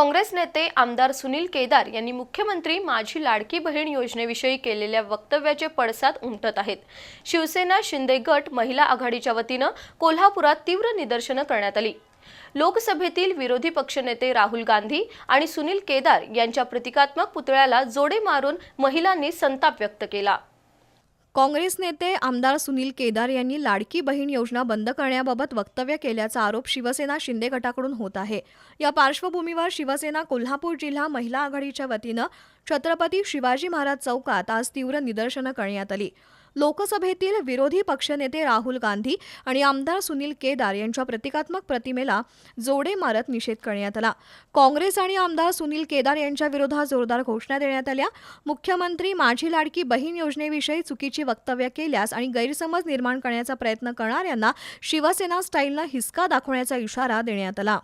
काँग्रेस नेते आमदार सुनील केदार यांनी मुख्यमंत्री माझी लाडकी बहीण योजनेविषयी केलेल्या वक्तव्याचे पडसाद उमटत आहेत. शिवसेना शिंदे गट महिला आघाडीच्या वतीनं कोल्हापुरात तीव्र निदर्शनं करण्यात आली. लोकसभेतील विरोधी पक्षनेते राहुल गांधी आणि सुनील केदार यांच्या प्रतिकात्मक पुतळ्याला जोडे मारून महिलांनी संताप व्यक्त केला. काँग्रेस नेते आमदार सुनील केदार यांनी लाडकी बहीण योजना बंद करण्याबाबत वक्तव्य केल्याचा आरोप शिवसेना शिंदे गटाकडून होत आहे. या पार्श्वभूमीवर शिवसेना कोल्हापूर जिल्हा महिला आघाडीच्या वतीनं छत्रपती शिवाजी महाराज चौकात आज तीव्र निदर्शनं करण्यात आली. लोकसभेतील विरोधी पक्षनेते राहुल गांधी आणि आमदार सुनील केदार यांच्या प्रतिकात्मक प्रतिमेला जोडे मारत निषेध करण्यात आला. काँग्रेस आणि आमदार सुनील केदार यांच्या विरोधात जोरदार घोषणा देण्यात आल्या. मुख्यमंत्री माझी लाडकी बहीण योजनेविषयी चुकीची वक्तव्य केल्यास आणि गैरसमज निर्माण करण्याचा प्रयत्न करणाऱ्यांना शिवसेना स्टाईलनं हिसका दाखवण्याचा इशारा देण्यात आला.